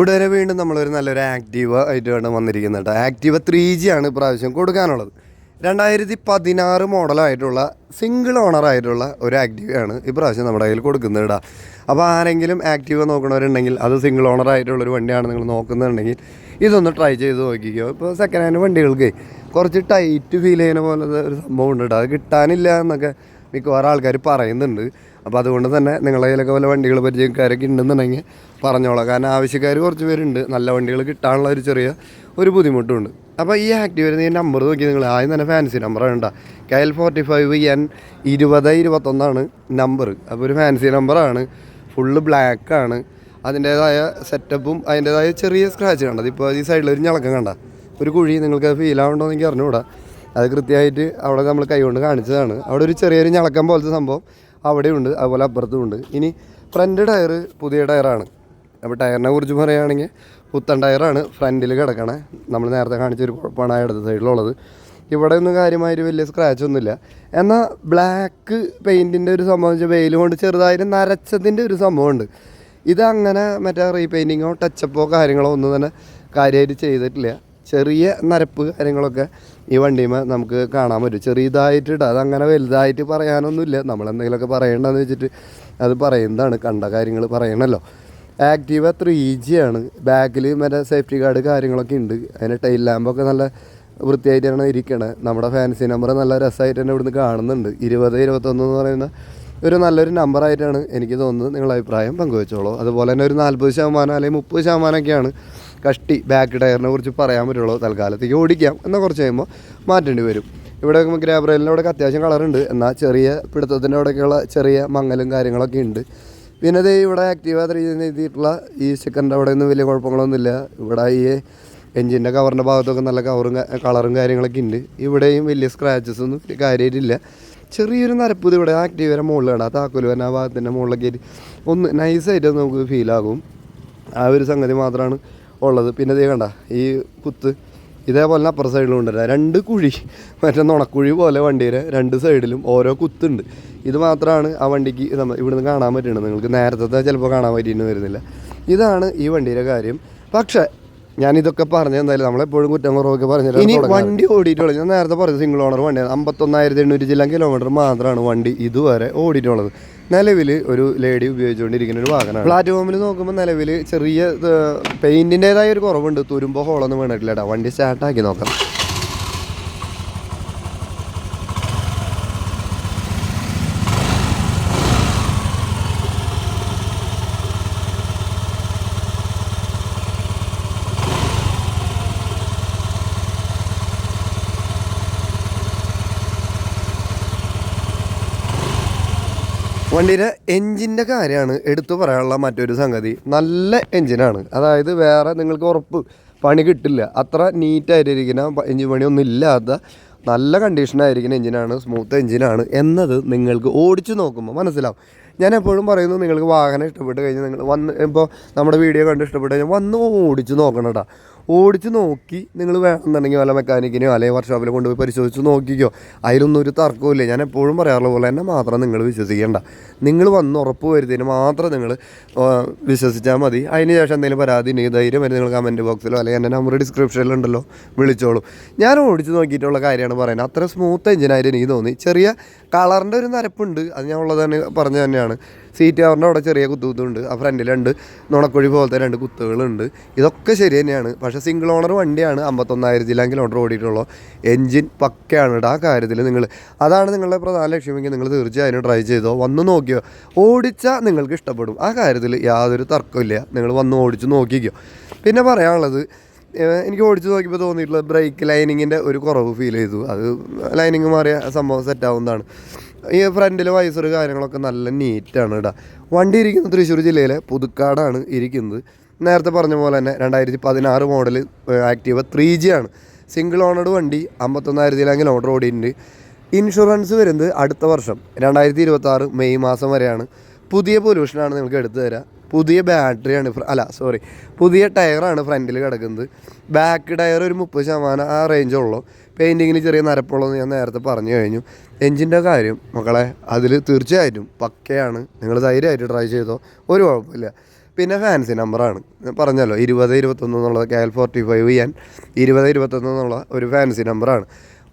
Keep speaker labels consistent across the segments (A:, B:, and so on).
A: ഉടനെ വീണ്ടും നമ്മളൊരു നല്ലൊരു ആക്റ്റീവ ആയിട്ടാണ് വന്നിരിക്കുന്നത് കേട്ടോ. ആക്റ്റീവ ത്രീ ജി ആണ് ഇപ്രാവശ്യം കൊടുക്കാനുള്ളത്. രണ്ടായിരത്തി പതിനാറ് മോഡലായിട്ടുള്ള സിംഗിൾ ഓണർ ആയിട്ടുള്ള ഒരു ആക്റ്റീവയാണ് ഇപ്രാവശ്യം നമ്മുടെ കയ്യിൽ കൊടുക്കുന്നത് കേട്ടോ. അപ്പോൾ ആരെങ്കിലും ആക്റ്റീവ നോക്കണവരുണ്ടെങ്കിൽ അത് സിംഗിൾ ഓണർ ആയിട്ടുള്ള ഒരു വണ്ടിയാണ് നിങ്ങൾ നോക്കുന്നുണ്ടെങ്കിൽ ഇതൊന്ന് ട്രൈ ചെയ്ത് നോക്കിക്കോ. ഇപ്പോൾ സെക്കൻഡ് ഹാൻഡ് വണ്ടികൾക്ക് കുറച്ച് ടൈറ്റ് ഫീൽ ചെയ്യുന്ന പോലത്തെ ഒരു സംഭവം ഉണ്ട് കേട്ടോ. അത് കിട്ടാനില്ല എന്നൊക്കെ മിക്കവാറും ആൾക്കാർ പറയുന്നുണ്ട്. അപ്പോൾ അതുകൊണ്ട് തന്നെ നിങ്ങളുടെ കയ്യിലൊക്കെ വല്ല വണ്ടികൾ പരിചയക്കാരൊക്കെ ഉണ്ടെന്നുണ്ടെങ്കിൽ പറഞ്ഞോളാം. കാരണം ആവശ്യക്കാർ കുറച്ച് പേരുണ്ട്. നല്ല വണ്ടികൾ കിട്ടാനുള്ള ഒരു ചെറിയ ഒരു ബുദ്ധിമുട്ടുണ്ട് അപ്പോൾ ഈ ആക്റ്റീവ് വരുന്ന ഈ നമ്പർ നോക്കി നിങ്ങൾ ആദ്യം തന്നെ ഫാൻസി നമ്പർ വേണ്ട K L forty five N ഇരുപത് ഇരുപത്തൊന്നാണ് നമ്പർ അപ്പോൾ ഒരു ഫാൻസി നമ്പറാണ് ഫുള്ള് ബ്ലാക്കാണ് അതിന്റേതായ സെറ്റപ്പും അതിന്റേതായ ചെറിയ സ്ക്രാച്ച് കണ്ടത് ഇപ്പോൾ ഈ സൈഡിൽ ഒരു ഞളക്കം കണ്ട. ഒരു കുഴി നിങ്ങൾക്ക് ഫീൽ ആവണ്ടോ എന്ന് എനിക്ക് അറിഞ്ഞുകൂടാ. അത് കൃത്യമായിട്ട് അവിടെ നമ്മൾ കൈകൊണ്ട് കാണിച്ചതാണ്. അവിടെ ഒരു ചെറിയൊരു ഞളക്കം പോലത്തെ സംഭവം. അവിടെയുണ്ട് അതുപോലെ അപ്പുറത്തും ഉണ്ട് ഇനി ഫ്രണ്ട് ടയർ പുതിയ ടയറാണ് അപ്പോൾ ടയറിനെ കുറിച്ച് പറയുകയാണെങ്കിൽ പുത്തൻ ടയറാണ് ഫ്രണ്ടിൽ കിടക്കണേ. നമ്മൾ നേരത്തെ കാണിച്ചൊരു കുഴപ്പമാണ് ഇടത് സൈഡിലുള്ളത് ഇവിടെ ഒന്നും കാര്യമായിട്ട് വലിയ സ്ക്രാച്ച് ഒന്നുമില്ല. എന്നാൽ ബ്ലാക്ക് പെയിന്റിന്റെ ഒരു സംഭവം വെച്ചാൽ വെയിൽ കൊണ്ട് ചെറുതായിട്ട് നരച്ചതിന്റെ ഒരു സംഭവമുണ്ട്. ഇതങ്ങനെ മറ്റേ റീപെയിന്റിങ്ങോ ടച്ചപ്പോ കാര്യങ്ങളോ ഒന്നും തന്നെ കാര്യമായിട്ട് ചെയ്തിട്ടില്ല. ചെറിയ നരപ്പ് കാര്യങ്ങളൊക്കെ ഈ വണ്ടിമേ നമുക്ക് കാണാൻ പറ്റും. ചെറിയതായിട്ടിട്ട് അതങ്ങനെ വലുതായിട്ട് പറയാനൊന്നുമില്ല. നമ്മളെന്തെങ്കിലുമൊക്കെ പറയേണ്ടതെന്ന് വെച്ചിട്ട് അത് പറയുന്നതാണ്. കണ്ട കാര്യങ്ങൾ പറയണമല്ലോ ആക്റ്റീവ ത്രീ ജി ആണ്. ബാക്കിൽ മറ്റേ സേഫ്റ്റി ഗാർഡ് കാര്യങ്ങളൊക്കെ ഉണ്ട്. അതിന്റെ ടൈൽ ലാമ്പൊക്കെ നല്ല വൃത്തിയായിട്ടാണ് ഇരിക്കണത് നമ്മുടെ ഫാൻസി നമ്പർ നല്ല രസമായിട്ട് തന്നെ ഇവിടുന്ന് കാണുന്നുണ്ട്. ഇരുപത് ഇരുപത്തൊന്ന് എന്ന് പറയുന്ന ഒരു നല്ലൊരു നമ്പറായിട്ടാണ് എനിക്ക് തോന്നുന്നത്. നിങ്ങളുടെ അഭിപ്രായം പങ്കുവെച്ചോളൂ. അതുപോലെ തന്നെ ഒരു നാൽപ്പത് ശതമാനം അല്ലെങ്കിൽ മുപ്പത് ശതമാനമൊക്കെയാണ് കഷ്ടി ബാക്ക് ടയറിനെ കുറിച്ച് പറയാൻ പറ്റുള്ളൂ തൽക്കാലത്തേക്ക്. ഓടിക്കാം. എന്നാൽ കുറച്ച് കഴിയുമ്പോൾ മാറ്റേണ്ടി വരും. ഇവിടെ ഗ്രാബറേലിന്റെ അവിടെയൊക്കെ അത്യാവശ്യം കളറുണ്ട് എന്നാൽ ചെറിയ പിടുത്തത്തിന്റെ അവിടെയൊക്കെയുള്ള ചെറിയ മങ്ങലും കാര്യങ്ങളൊക്കെ ഉണ്ട്. പിന്നെ ഇത് ഇവിടെ ആക്റ്റീവ് എഴുതിയിട്ടുള്ള ഈ സെക്കൻഡ് അവിടെ ഒന്നും വലിയ കുഴപ്പങ്ങളൊന്നുമില്ല. ഇവിടെ ഈ എൻജിന്റെ കവറിന്റെ ഭാഗത്തൊക്കെ നല്ല കവറും കളറും കാര്യങ്ങളൊക്കെ ഉണ്ട്. ഇവിടെയും വലിയ സ്ക്രാച്ചസ് ഒന്നും കാര്യമായിട്ടില്ല ചെറിയൊരു നരപ്പ് ഇവിടെ ആക്റ്റീവരെ മുകളിലാണ്. ആ താക്കോൽ വരെ ആ ഭാഗത്തിന്റെ മുകളിലൊക്കെ ആയിട്ട് ഒന്ന് നൈസായിട്ട് നമുക്ക് ഫീലാകും ആ ഒരു സംഗതി മാത്രമാണ് ഉള്ളത്. പിന്നെ ഇത് കണ്ട ഈ കുത്ത് ഇതേപോലെ തന്നെ അപ്പുറ സൈഡിലും ഉണ്ട് രണ്ട് കുഴി മറ്റേ നുണക്കുഴി പോലെ വണ്ടിയുടെ രണ്ട് സൈഡിലും ഓരോ കുത്തുണ്ട്. ഇത് മാത്രമാണ് ആ വണ്ടിക്ക് നമ്മൾ ഇവിടുന്ന് കാണാൻ പറ്റുന്നത് നിങ്ങൾക്ക് നേരത്തെ ചിലപ്പോൾ കാണാൻ പറ്റിയിട്ട് വരുന്നില്ല. ഇതാണ് ഈ വണ്ടിയുടെ കാര്യം. പക്ഷേ ഞാൻ ഇതൊക്കെ പറഞ്ഞു എന്തായാലും നമ്മളെപ്പോഴും കുറ്റം കുറവൊക്കെ പറഞ്ഞു ഇനി വണ്ടി ഓടിയിട്ടുള്ളത് ഞാൻ നേരത്തെ പറഞ്ഞത് സിംഗിൾ ഓണർ വണ്ടിയാണ്. അമ്പത്തൊന്നായിരത്തി എണ്ണൂറ്റി ചില കിലോമീറ്റർ മാത്രമാണ് വണ്ടി ഇതുവരെ ഓടിയിട്ടുള്ളത്. നിലവിൽ ഒരു ലേഡി ഉപയോഗിച്ചുകൊണ്ടിരിക്കുന്ന ഒരു വാഹനമാണ്. പ്ലാറ്റ്ഫോമിൽ നോക്കുമ്പോൾ നിലവിൽ ചെറിയ പെയിന്റിന്റെതായ ഒരു കുറവുണ്ട്. തുരുമ്പോ ഹോളൊന്നും വീണിട്ടില്ല കേട്ടോ വണ്ടി സ്റ്റാർട്ടാക്കി നോക്കാം. വണ്ടിയുടെ എൻജിന്റെ കാര്യമാണ് എടുത്തു പറയാനുള്ള മറ്റൊരു സംഗതി. നല്ല എൻജിനാണ് അതായത് വേറെ നിങ്ങൾക്ക് ഉറപ്പ് പണി കിട്ടില്ല. അത്ര നീറ്റായിട്ടിരിക്കുന്ന എൻജിൻ പണിയൊന്നും ഇല്ലാത്ത നല്ല കണ്ടീഷനായിരിക്കുന്ന എഞ്ചിനാണ് സ്മൂത്ത് എഞ്ചിനാണ് എന്നത് നിങ്ങൾക്ക് ഓടിച്ചു നോക്കുമ്പോൾ മനസ്സിലാവും. ഞാൻ എപ്പോഴും പറയുന്നു നിങ്ങൾക്ക് വാഹനം ഇഷ്ടപ്പെട്ട് കഴിഞ്ഞാൽ നിങ്ങൾ വന്ന് ഇപ്പോൾ നമ്മുടെ വീഡിയോ കണ്ട് ഇഷ്ടപ്പെട്ട് കഴിഞ്ഞാൽ വന്ന് ഓടിച്ചു നോക്കണം കേട്ടോ ഓടിച്ച് നോക്കി. നിങ്ങൾ വേണമെന്നുണ്ടെങ്കിൽ വല്ല മെക്കാനിക്കിനെയോ അല്ലെങ്കിൽ വർക്ക്ഷോപ്പിൽ കൊണ്ടുപോയി പരിശോധിച്ച് നോക്കിക്കോ. അതിലൊന്നും ഒരു തർക്കമില്ല ഞാൻ എപ്പോഴും പറയാറുള്ള പോലെ തന്നെ മാത്രം നിങ്ങൾ വിശ്വസിക്കേണ്ട. നിങ്ങൾ വന്ന് ഉറപ്പ് വരുന്നതിന് മാത്രം നിങ്ങൾ വിശ്വസിച്ചാൽ മതി. അതിന് ശേഷം എന്തെങ്കിലും പരാതി ഉണ്ടെങ്കിൽ ധൈര്യം വരെ നിങ്ങൾ കമന്റ് ബോക്സിലോ അല്ലെങ്കിൽ എന്റെ നമ്പർ ഡിസ്ക്രിപ്ഷനിലുണ്ടല്ലോ വിളിച്ചോളൂ. ഞാൻ ഓടിച്ച് നോക്കിയിട്ടുള്ള കാര്യമാണ് പറയുന്നത്. അത്ര സ്മൂത്ത് എഞ്ചിനായിട്ട് എനിക്ക് തോന്നി. ചെറിയ കളറിന്റെ ഒരു നരപ്പുണ്ട്. അത് ഞാൻ ഉള്ളത് തന്നെ പറഞ്ഞു തന്നെയാണ്. സീറ്റ് കവറിന്റെ അവിടെ ചെറിയ കുത്തുകുത്തുണ്ട് ആ ഫ്രണ്ടിലുണ്ട്. നുണക്കുഴി പോലത്തെ രണ്ട് കുത്തുകളുണ്ട്. ഇതൊക്കെ ശരി തന്നെയാണ്. പക്ഷേ സിംഗിൾ ഓണർ വണ്ടിയാണ് അമ്പത്തൊന്നായിരത്തിലാം കിലോമീറ്റർ ഓടിയിട്ടുള്ളൂ. എൻജിൻ പക്കയാണ് ആ കാര്യത്തിൽ നിങ്ങൾ അതാണ് നിങ്ങളുടെ പ്രധാന ലക്ഷ്യമെങ്കിൽ നിങ്ങൾ തീർച്ചയായും ട്രൈ ചെയ്തോ വന്ന് നോക്കിയോ. ഓടിച്ചാൽ നിങ്ങൾക്ക് ഇഷ്ടപ്പെടും. ആ കാര്യത്തിൽ യാതൊരു തർക്കമില്ല നിങ്ങൾ വന്ന് ഓടിച്ച് നോക്കിക്കോ. പിന്നെ പറയാനുള്ളത് എനിക്ക് ഓടിച്ച് നോക്കിയപ്പോൾ തോന്നിയിട്ടുള്ളത് ബ്രേക്ക് ലൈനിങ്ങിന്റെ ഒരു കുറവ് ഫീൽ ചെയ്തു. അത് ലൈനിങ് മാറിയ സംഭവം സെറ്റ് ആവുന്നതാണ്. ഈ ഫ്രണ്ടിലെ വൈസർ കാര്യങ്ങളൊക്കെ നല്ല നീറ്റാണ് കേട്ടോ. വണ്ടി ഇരിക്കുന്നത് തൃശ്ശൂർ ജില്ലയിലെ പുതുക്കാടാണ് ഇരിക്കുന്നത്. നേരത്തെ പറഞ്ഞ പോലെ തന്നെ രണ്ടായിരത്തി പതിനാറ് മോഡൽ ആക്റ്റീവ ത്രീ ജി ആണ്. സിംഗിൾ ഓണഡ് വണ്ടി അമ്പത്തൊന്നായിരത്തിലാണ് കിലോമീറ്റർ ഓടിയിട്ടുണ്ട്. ഇൻഷുറൻസ് വരുന്നത് അടുത്ത വർഷം രണ്ടായിരത്തി ഇരുപത്തി മെയ് മാസം വരെയാണ്. പുതിയ പൊല്യൂഷനാണ് നിങ്ങൾക്ക് എടുത്തു തരാം. പുതിയ ബാറ്ററിയാണ് അല്ല സോറി പുതിയ ടയറാണ് ഫ്രണ്ടിൽ കിടക്കുന്നത്. ബാക്ക് ടയർ ഒരു മുപ്പത് ശതമാനം ആ റേഞ്ചുള്ളൂ പെയിന്റിങ്ങിന് ചെറിയ നരപ്പുള്ളൂ ഞാൻ നേരത്തെ പറഞ്ഞു കഴിഞ്ഞു. എൻജിന്റെ കാര്യം മക്കളെ അതിൽ തീർച്ചയായിട്ടും പക്കയാണ്. നിങ്ങൾ ധൈര്യമായിട്ട് ട്രൈ ചെയ്തോ ഒരു കുഴപ്പമില്ല. പിന്നെ ഫാൻസി നമ്പറാണ് ഞാൻ പറഞ്ഞല്ലോ ഇരുപത് ഇരുപത്തൊന്ന് എന്നുള്ളത് കെ എൽ ഫോർട്ടി ഫൈവ് ചെയ്യാൻ ഇരുപത് ഇരുപത്തൊന്ന് എന്നുള്ള ഒരു ഫാൻസി നമ്പറാണ്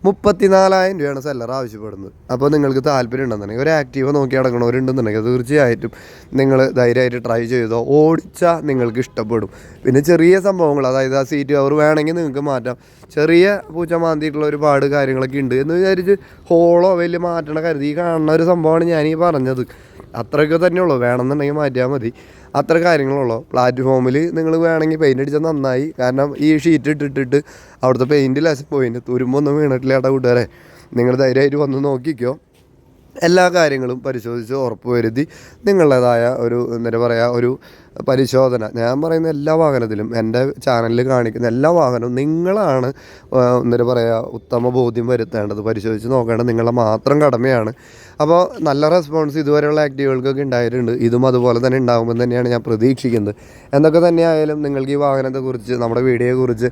A: മുപ്പത്തിനാലായിരം രൂപയാണ് സെല്ലർ ആവശ്യപ്പെടുന്നത്. അപ്പോൾ നിങ്ങൾക്ക് താല്പര്യം ഉണ്ടെന്നുണ്ടെങ്കിൽ ഒരു ആക്റ്റീവ് നോക്കി അടങ്ങണവരുണ്ടെന്നുണ്ടെങ്കിൽ തീർച്ചയായിട്ടും നിങ്ങൾ ധൈര്യമായിട്ട് ട്രൈ ചെയ്തോ ഓടിച്ചാൽ നിങ്ങൾക്ക് ഇഷ്ടപ്പെടും. പിന്നെ ചെറിയ സംഭവങ്ങൾ അതായത് ആ സീറ്റ് അവർ വേണമെങ്കിൽ നിങ്ങൾക്ക് മാറ്റാം. ചെറിയ പൂച്ച മാന്തിയിട്ടുള്ള ഒരുപാട് കാര്യങ്ങളൊക്കെ ഉണ്ട് എന്ന് വിചാരിച്ച് ഹോളോ വലിയ മാറ്റണ കരുതി. കാണുന്ന ഒരു സംഭവമാണ് ഞാൻ ഈ പറഞ്ഞത്. അത്രയൊക്കെ തന്നെയുള്ളൂ. വേണമെന്നുണ്ടെങ്കിൽ മാറ്റിയാൽ മതി. അത്ര കാര്യങ്ങളുള്ളൂ. പ്ലാറ്റ്ഫോമിൽ നിങ്ങൾ വേണമെങ്കിൽ പെയിന്റ് അടിച്ചാൽ നന്നായി. കാരണം ഈ ഷീറ്റ് ഇട്ടിട്ടിട്ട് അവിടുത്തെ പെയിന്റ് ലെസ് പോയിന്റ് തുരുമ്പൊന്നും വീണിട്ടില്ല ഏട്ടാ കൂട്ടുകാരെ. നിങ്ങൾ ധൈര്യമായിട്ട് വന്ന് നോക്കിക്കോ. എല്ലാ കാര്യങ്ങളും പരിശോധിച്ച് ഉറപ്പ് വരുത്തി നിങ്ങളുടേതായ ഒരു എന്താ പറയുക ഒരു പരിശോധന. ഞാൻ പറയുന്ന എല്ലാ വാഹനത്തിലും എന്റെ ചാനലിൽ കാണിക്കുന്ന എല്ലാ വാഹനവും നിങ്ങളാണ് എന്താ പറയുക ഉത്തമ ബോധ്യം വരുത്തേണ്ടത്. പരിശോധിച്ച് നോക്കേണ്ടത് നിങ്ങളുടെ മാത്രം കടമയാണ്. അപ്പോൾ നല്ല റെസ്പോൺസ് ഇതുവരെയുള്ള ആക്റ്റീവുകൾക്കൊക്കെ ഉണ്ടായിട്ടുണ്ട്. ഇതും അതുപോലെ തന്നെ ഉണ്ടാകുമെന്ന് തന്നെയാണ് ഞാൻ പ്രതീക്ഷിക്കുന്നത്. എന്തൊക്കെ തന്നെയായാലും നിങ്ങൾക്ക് ഈ വാഹനത്തെക്കുറിച്ച് നമ്മുടെ വീഡിയോയെക്കുറിച്ച്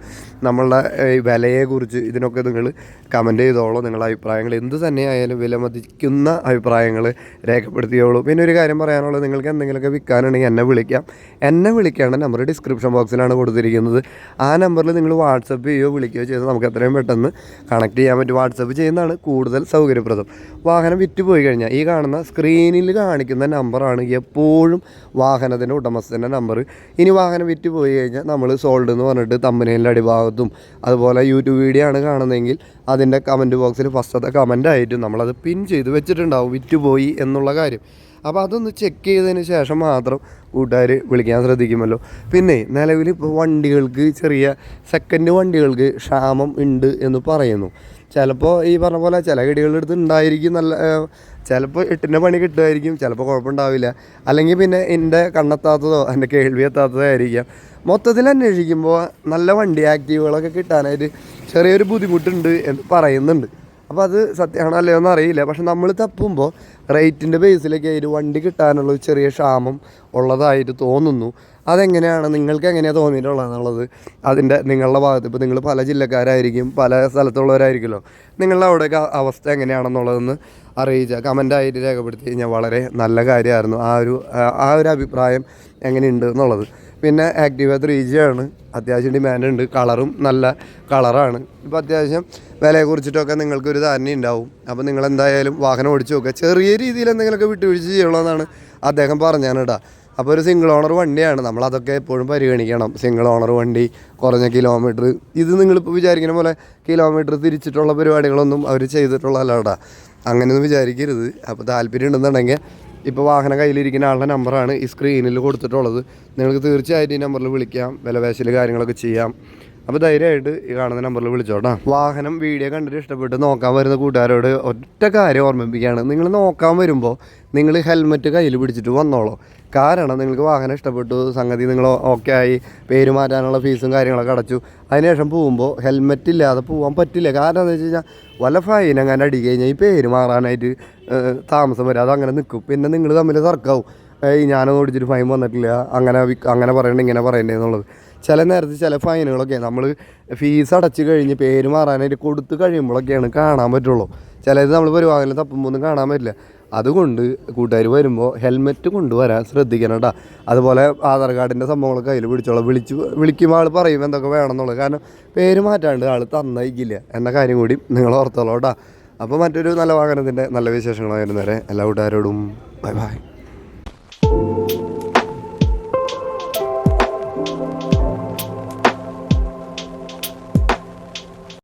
A: നമ്മളുടെ വിലയെക്കുറിച്ച് ഇതിനൊക്കെ നിങ്ങൾ കമന്റ് ചെയ്തോളൂ. നിങ്ങളുടെ അഭിപ്രായങ്ങൾ എന്ത് തന്നെയായാലും വിലമതിക്കുന്ന അഭിപ്രായങ്ങൾ രേഖപ്പെടുത്തിയോളൂ. പിന്നെ ഒരു കാര്യം പറയാനുള്ളത് നിങ്ങൾക്ക് എന്തെങ്കിലുമൊക്കെ വിൽക്കാനുണ്ടെങ്കിൽ എന്നെ വിളിക്കാം. എന്നെ വിളിക്കേണ്ട നമ്പർ ഡിസ്ക്രിപ്ഷൻ ബോക്സിലാണ് കൊടുത്തിരിക്കുന്നത്. ആ നമ്പറിൽ നിങ്ങൾ വാട്സപ്പ് ചെയ്യുകയോ വിളിക്കുകയോ ചെയ്താൽ നമുക്ക് എത്രയും പെട്ടെന്ന് കണക്ട് ചെയ്യാൻ പറ്റും. വാട്സപ്പ് ചെയ്യുന്നതാണ് കൂടുതൽ സൗകര്യപ്രദം. വാഹനം വിറ്റ് പോയി കഴിഞ്ഞാൽ ഈ കാണുന്ന സ്ക്രീനിൽ കാണിക്കുന്ന നമ്പറാണ് എപ്പോഴും വാഹനത്തിന്റെ ഉടമസ്ഥന്റെ നമ്പർ. ഇനി വാഹനം വിറ്റ് പോയി കഴിഞ്ഞാൽ നമ്മൾ സോൾഡ് എന്ന് പറഞ്ഞിട്ട് തമ്പനയിലെ അടിഭാഗത്തും അതുപോലെ യൂട്യൂബ് വീഡിയോ ആണ് കാണുന്നതെങ്കിൽ അതിന്റെ കമന്റ് ബോക്സിൽ ഫസ്റ്റത്തെ കമന്റ് ആയിട്ട് നമ്മളത് പിൻ ചെയ്ത് വെച്ചിട്ടുണ്ടാവും വിറ്റുപോയി എന്നുള്ള കാര്യം. അപ്പോൾ അതൊന്ന് ചെക്ക് ചെയ്തതിന് ശേഷം മാത്രം കൂട്ടുകാർ വിളിക്കാൻ ശ്രദ്ധിക്കുമല്ലോ. പിന്നെ നിലവിൽ ഇപ്പോൾ വണ്ടികൾക്ക് ചെറിയ സെക്കൻഡ് വണ്ടികൾക്ക് ക്ഷാമം ഉണ്ട് എന്ന് പറയുന്നു. ചിലപ്പോൾ ഈ പറഞ്ഞ പോലെ ചില കിടികളുടെ അടുത്ത് ഉണ്ടായിരിക്കും നല്ല ചിലപ്പോൾ എട്ടിന്റെ പണി കിട്ടുമായിരിക്കും ചിലപ്പോൾ കുഴപ്പമുണ്ടാവില്ല. അല്ലെങ്കിൽ പിന്നെ എന്റെ കണ്ണെത്താത്തതോ എന്റെ കേൾവി എത്താത്തതോ ആയിരിക്കാം. മൊത്തത്തിൽ അന്വേഷിക്കുമ്പോൾ നല്ല വണ്ടി ആക്റ്റീവുകളൊക്കെ കിട്ടാനായിട്ട് ചെറിയൊരു ബുദ്ധിമുട്ടുണ്ട് എന്ന് പറയുന്നുണ്ട്. അപ്പോൾ അത് സത്യമാണോ അല്ലയോ എന്ന് അറിയില്ല. പക്ഷെ നമ്മൾ തപ്പുമ്പോൾ റേറ്റിന്റെ ബേസിലൊക്കെ ആയിട്ട് വണ്ടി കിട്ടാനുള്ള ചെറിയ ക്ഷാമം ഉള്ളതായിട്ട് തോന്നുന്നു. അതെങ്ങനെയാണ്? നിങ്ങൾക്ക് എങ്ങനെയാണ് തോന്നിയിട്ടുള്ളതെന്നുള്ളത് അതിന്റെ നിങ്ങളുടെ ഭാഗത്ത്. ഇപ്പോൾ നിങ്ങൾ പല ജില്ലക്കാരായിരിക്കും പല സ്ഥലത്തുള്ളവരായിരിക്കുമല്ലോ. നിങ്ങളുടെ അവിടെയൊക്കെ അവസ്ഥ എങ്ങനെയാണെന്നുള്ളതെന്ന് അറിയിച്ചാൽ കമന്റായിട്ട് രേഖപ്പെടുത്തി കഴിഞ്ഞാൽ വളരെ നല്ല കാര്യമായിരുന്നു. ആ ഒരു ആ ഒരു അഭിപ്രായം എങ്ങനെയുണ്ട് എന്നുള്ളത്. പിന്നെ ആക്റ്റീവ ത്രീ ജി ആണ് അത്യാവശ്യം ഡിമാൻഡ് ഉണ്ട്. കളറും നല്ല കളറാണ് ഇപ്പോൾ അത്യാവശ്യം വിലയെ കുറിച്ചിട്ടൊക്കെ നിങ്ങൾക്കൊരു ധാരണ ഉണ്ടാവും അപ്പോൾ നിങ്ങൾ എന്തായാലും വാഹനം ഓടിച്ചു നോക്കുക. ചെറിയ രീതിയിൽ എന്തെങ്കിലുമൊക്കെ വിട്ടുവീഴ്ച ചെയ്യണമെന്നാണ് അദ്ദേഹം പറഞ്ഞാണ് അപ്പോൾ ഒരു സിംഗിൾ ഓണർ വണ്ടിയാണ്. നമ്മൾ അതൊക്കെ എപ്പോഴും പരിഗണിക്കണം. സിംഗിൾ ഓണർ വണ്ടി കുറഞ്ഞ കിലോമീറ്റർ ഇത് നിങ്ങളിപ്പോൾ വിചാരിക്കുന്ന പോലെ കിലോമീറ്റർ തിരിച്ചിട്ടുള്ള പരിപാടികളൊന്നും അവർ ചെയ്തിട്ടുള്ളതല്ല കേട്ടോ അങ്ങനെയൊന്നും വിചാരിക്കരുത്. അപ്പോൾ താല്പര്യം ഉണ്ടെന്നുണ്ടെങ്കിൽ ഇപ്പോൾ വാഹനം കയ്യിലിരിക്കുന്ന ആളുടെ നമ്പറാണ് ഈ സ്ക്രീനിൽ കൊടുത്തിട്ടുള്ളത്. നിങ്ങൾക്ക് തീർച്ചയായിട്ടും ഈ നമ്പറിൽ വിളിക്കാം വിലപേശൽ കാര്യങ്ങളൊക്കെ ചെയ്യാം. അപ്പോൾ ധൈര്യമായിട്ട് ഈ കാണുന്ന നമ്പറിൽ വിളിച്ചോട്ടാ. വാഹനം വീഡിയോ കണ്ടിട്ട് ഇഷ്ടപ്പെട്ട് നോക്കാൻ വരുന്ന കൂട്ടുകാരോട് ഒറ്റ കാര്യം ഓർമ്മിപ്പിക്കുകയാണ്. നിങ്ങൾ നോക്കാൻ വരുമ്പോൾ നിങ്ങൾ ഹെൽമെറ്റ് കയ്യിൽ പിടിച്ചിട്ട് വന്നോളൂ. കാരണം നിങ്ങൾക്ക് വാഹനം ഇഷ്ടപ്പെട്ടു സംഗതി നിങ്ങൾ ഓക്കെ ആയി പേര് മാറ്റാനുള്ള ഫീസും കാര്യങ്ങളൊക്കെ അടച്ചു. അതിനുശേഷം പോകുമ്പോൾ ഹെൽമെറ്റ് ഇല്ലാതെ പോകാൻ പറ്റില്ല. കാരണം എന്താ വെച്ച് കഴിഞ്ഞാൽ വല്ല ഫൈൻ അങ്ങനെ അടി കഴിഞ്ഞാൽ ഈ പേര് മാറാനായിട്ട് താമസം വരും. അതങ്ങനെ നിൽക്കും പിന്നെ നിങ്ങൾ തമ്മിൽ തർക്കാവും. ഏയ് ഞാനൊന്നും ഓടിച്ചിട്ട് ഫൈൻ വന്നിട്ടില്ല. അങ്ങനെ അങ്ങനെ പറയണ്ട ഇങ്ങനെ പറയണ്ടേ എന്നുള്ളത്. ചില നേരത്ത് ചില ഫൈനുകളൊക്കെ നമ്മൾ ഫീസ് അടച്ച് കഴിഞ്ഞ് പേര് മാറാനായിട്ട് കൊടുത്ത് കഴിയുമ്പോഴൊക്കെയാണ് കാണാൻ പറ്റുള്ളൂ. ചിലത് നമ്മൾ പരിവാഹനം തപ്പുമ്പോൾ കാണാൻ പറ്റില്ല. അതുകൊണ്ട് കൂട്ടുകാർ വരുമ്പോൾ ഹെൽമെറ്റ് കൊണ്ടുവരാൻ ശ്രദ്ധിക്കണം കേട്ടോ അതുപോലെ ആധാർ കാർഡിന്റെ സംഭവങ്ങളൊക്കെ അതിൽ പിടിച്ചോളാം. വിളിച്ച് വിളിക്കുമ്പോൾ ആൾ പറയും എന്തൊക്കെ വേണമെന്നുള്ളത്. കാരണം പേര് മാറ്റാണ്ട് ആൾ തന്നയിക്കില്ല. എന്ന കാര്യം കൂടി നിങ്ങൾ ഓർത്തോളൂ കേട്ടോ അപ്പോൾ മറ്റൊരു നല്ല വാഹനത്തിന്റെ നല്ല വിശേഷങ്ങളായിരുന്നു വരെ എല്ലാ കൂട്ടുകാരോടും ബൈ ബൈ.